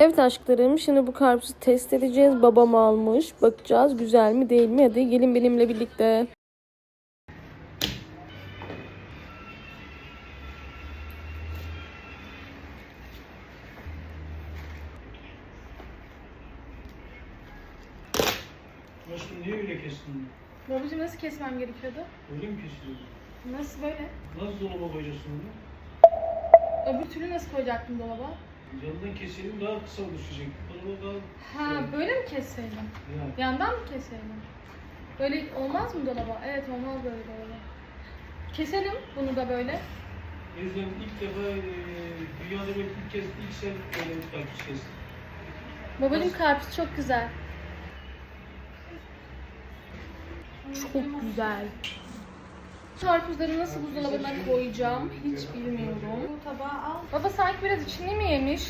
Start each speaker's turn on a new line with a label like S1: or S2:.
S1: Evet aşklarım şimdi bu karpuzu test edeceğiz. Babam almış. Bakacağız güzel mi değil mi? Hadi gelin benimle birlikte.
S2: Aşkım niye öyle kestin?
S3: Babacığım nasıl kesmem gerekiyordu?
S2: Öyle mi kesiyorsun?
S3: Nasıl böyle?
S2: Nasıl dolaba koyacaksın onu?
S3: Öbür türlü nasıl koyacaktım dolaba?
S2: Yandan keselim daha kısa düşecek. Dolaba daha...
S3: Ha
S2: Evet.
S3: böyle mi kesseydim?
S2: Yani.
S3: Yandan mı keseydim? Böyle olmaz mı dolaba? Evet olmaz böyle dolaba. Keselim bunu da böyle.
S2: O yüzden ilk defa e, dünyada belki ilk kez ilk sen böyle bir karpuz kestin.
S3: Babacığım karpuz çok güzel. Çok güzel. Karpuzları nasıl buzdolabına koyacağım hiç bilmiyorum. Tabağı al. Baba sanki biraz içini mi yemiş?